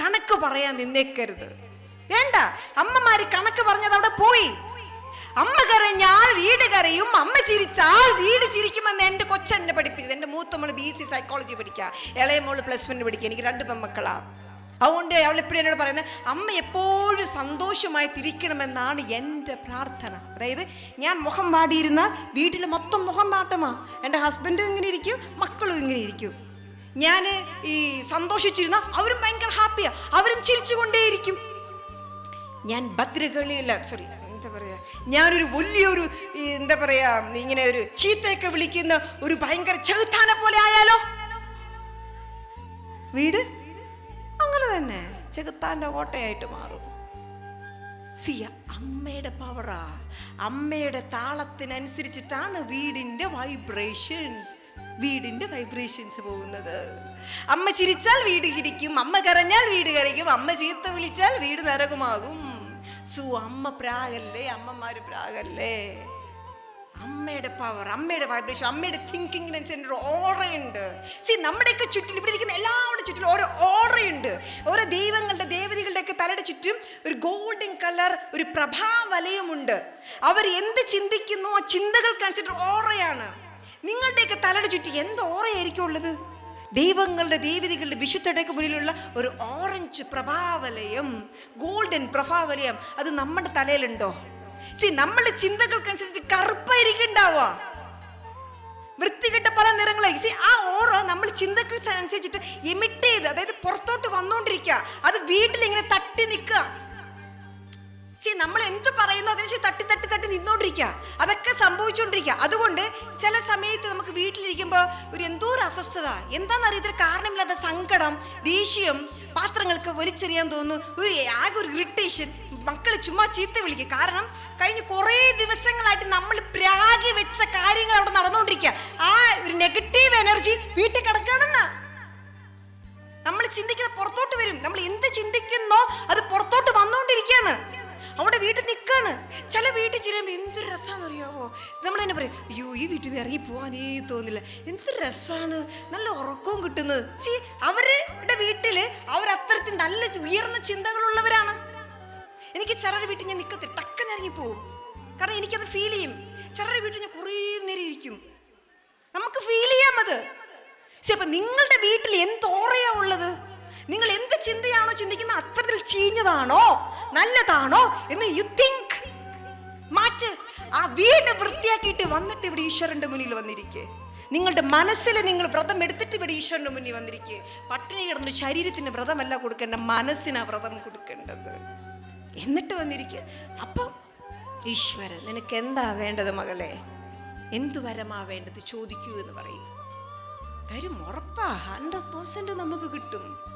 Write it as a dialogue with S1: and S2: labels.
S1: കണക്ക് പറയാൻ നിന്നേക്കരുത്. വേണ്ട. അമ്മമാര് കണക്ക് പറഞ്ഞത് അവിടെ പോയി. അമ്മ കരഞ്ഞാൽ വീട് കരയും. അമ്മ ചിരിച്ചാൽ വീട് ചിരിക്കുമെന്ന് എന്റെ കൊച്ചെന്നെ പഠിപ്പിച്ചത് എന്റെ മൂത്ത മോൾ ബി സി സൈക്കോളജി പഠിക്കുക ഇളയ മോൾ പ്ലസ് വൺ പഠിക്കുക എനിക്ക് രണ്ട് പെമ്മക്കളാ അതുകൊണ്ട് അവൾ എപ്പോഴും എന്നോട് പറയുന്നത് അമ്മ എപ്പോഴും സന്തോഷമായിട്ടിരിക്കണമെന്നാണ് എന്റെ പ്രാർത്ഥന. അതായത് ഞാൻ മുഖം വാടിയിരുന്ന വീട്ടിൽ മൊത്തം മുഖം വാട്ടമാ. എന്റെ ഹസ്ബൻഡും ഇങ്ങനെ ഇരിക്കും മക്കളും ഇങ്ങനെ ഇരിക്കും. ഞാൻ ഈ സന്തോഷിച്ചിരുന്ന അവരും ഭയങ്കര ഹാപ്പിയാ. അവരും ചിരിച്ചുകൊണ്ടേയിരിക്കും. ഞാൻ ഭദ്രകളിയല്ല സോറി എന്താ പറയാ? ഞാനൊരു വലിയൊരു എന്താ പറയാ ഇങ്ങനെ ഒരു ചീത്തയൊക്കെ വിളിക്കുന്ന ഒരു ഭയങ്കര ചെറുത്താനെ പോലെ ആയാലോ? വീട്? അങ്ങനെ തന്നെ. ചെകുത്താന്റെ കോട്ടയായിട്ട് മാറും. സിയ അമ്മയുടെ പവറാ അമ്മയുടെ താളത്തിനനുസരിച്ചിട്ടാണ് വീടിന്റെ വൈബ്രേഷൻസ് വീടിന്റെ വൈബ്രേഷൻസ് പോകുന്നത്. അമ്മ ചിരിച്ചാൽ വീട് ചിരിക്കും അമ്മ കരഞ്ഞാൽ വീട് കരയ്ക്കും അമ്മ ചീത്ത വിളിച്ചാൽ വീട് നരകമാകും. സു അമ്മ പ്രാഗല്ലേ അമ്മമാര് പ്രാഗല്ലേ? അമ്മയുടെ പവർ അമ്മയുടെ വൈബ്രേഷൻ അമ്മയുടെ തിങ്കിങ്ങിനനുസരിച്ച് ഓറയുണ്ട്. സി നമ്മുടെയൊക്കെ ചുറ്റിൽ ഇവിടെ ഇരിക്കുന്ന എല്ലാവരുടെ ചുറ്റിലും ഓരോ ഓറയുണ്ട്. ഓരോ ദൈവങ്ങളുടെ ദേവതകളുടെ ഒക്കെ തലയുടെ ചുറ്റും ഒരു ഗോൾഡൻ കളർ ഒരു പ്രഭാവലയമുണ്ട്. അവർ എന്ത് ചിന്തിക്കുന്നു? ആ ചിന്തകൾക്കനുസരിച്ച് ഓറയാണ്. നിങ്ങളുടെയൊക്കെ തലയുടെ ചുറ്റി എന്ത് ഓറയായിരിക്കും ഉള്ളത്? ദൈവങ്ങളുടെ ദേവതകളുടെ വിശുദ്ധയുടെയൊക്കെ മുന്നിലുള്ള ഒരു ഓറഞ്ച് പ്രഭാവലയം ഗോൾഡൻ പ്രഭാവലയം അത് നമ്മുടെ തലയിലുണ്ടോ? സി നമ്മളുടെ ചിന്തകൾക്കനുസരിച്ച് കറുപ്പായിരിക്കുണ്ടാവുക വൃത്തികെട്ട പല നിറങ്ങളായി സി ആ ഓറ നമ്മൾ ചിന്തകൾ അനുസരിച്ചിട്ട് എമിറ്റ് ചെയ്ത് അതായത് പുറത്തോട്ട് വന്നുകൊണ്ടിരിക്കുക. അത് വീട്ടിൽ ഇങ്ങനെ തട്ടി നിൽക്കുക. നമ്മൾ എന്ത് പറയുന്നു അതിന് ശരി തട്ടി തട്ടി തട്ടി നിന്നോണ്ടിരിക്കുക അതൊക്കെ സംഭവിച്ചുകൊണ്ടിരിക്കുക അതുകൊണ്ട് ചില സമയത്ത് നമുക്ക് വീട്ടിലിരിക്കുമ്പോൾ ഒരു എന്തോ ഒരു അസ്വസ്ഥത. എന്താണെന്ന് അറിയത്തില്ല കാരണമില്ലാത്ത സങ്കടം ദേഷ്യം പാത്രങ്ങൾക്ക് വലിച്ചെറിയാൻ തോന്നുന്നു ഒരു ആകെ ഒരു ഇറിറ്റേഷൻ മക്കൾ ചുമ്മാ ചീത്ത വിളിക്കുക കാരണം കഴിഞ്ഞ കുറേ ദിവസങ്ങളായിട്ട് നമ്മൾ പ്രാഗി വെച്ച കാര്യങ്ങൾ അവിടെ നടന്നുകൊണ്ടിരിക്കുക ആ ഒരു നെഗറ്റീവ് എനർജി വീട്ടിൽ കിടക്കണം നമ്മൾ ചിന്തിക്കുന്നത് പുറത്തോട്ട് വരും. നമ്മൾ എന്ത് ചിന്തിക്കുന്നോ അത് പുറത്തോട്ട് വന്നുകൊണ്ടിരിക്കുകയാണ് അവിടെ വീട്ടിൽ നിൽക്കാണ് ചില വീട്ടിൽ ചെല്ലുമ്പോൾ എന്തൊരു രസമാണെന്ന് അറിയാമോ നമ്മൾ തന്നെ പറയും അയ്യോ ഈ വീട്ടിൽ നിന്ന് ഇറങ്ങി പോകാനേ തോന്നില്ല. എന്തൊരു രസമാണ് നല്ല ഉറക്കവും കിട്ടുന്നത്. സി അവരുടെ വീട്ടിൽ അവർ അത്തരത്തിൽ നല്ല ഉയർന്ന ചിന്തകളുള്ളവരാണ്. എനിക്ക് ചിലരുടെ വീട്ടിൽ ഞാൻ നിൽക്കത്തില്ല ടക്കന്ന് ഇറങ്ങിപ്പോവും കാരണം എനിക്കത് ഫീൽ ചെയ്യും. ചിലരുടെ വീട്ടിൽ ഞാൻ കുറേ നേരം ഇരിക്കും. നമുക്ക് ഫീൽ ചെയ്യാം അത്. സി അപ്പം നിങ്ങളുടെ വീട്ടിൽ എന്തോറയാ ഉള്ളത്? നിങ്ങൾ എന്ത് ചിന്തയാണോ ചിന്തിക്കുന്ന അത്തരത്തിൽ ചീഞ്ഞതാണോ നല്ലതാണോ എന്ന് യു തിങ്ക് മാറ്റ്. ആ വീട് വൃത്തിയാക്കിയിട്ട് വന്നിട്ട് ഇവിടെ ഈശ്വരന്റെ മുന്നിൽ വന്നിരിക്കേ. നിങ്ങളുടെ മനസ്സിൽ നിങ്ങൾ വ്രതം എടുത്തിട്ട് ഇവിടെ ഈശ്വരന്റെ മുന്നിൽ വന്നിരിക്കെ. പട്ടിണി കിടന്ന് ശരീരത്തിന് വ്രതമല്ല കൊടുക്കേണ്ട മനസ്സിനാ വ്രതം കൊടുക്കേണ്ടത്. എന്നിട്ട് വന്നിരിക്കുക അപ്പം ഈശ്വരൻ നിനക്ക് എന്താ വേണ്ടത് മകളെ? എന്തു വരമാ വേണ്ടത് ചോദിക്കൂ എന്ന് പറയും. തരും ഉറപ്പാ. ഹൺഡ്രഡ് പേഴ്സന്റ് നമുക്ക് കിട്ടും.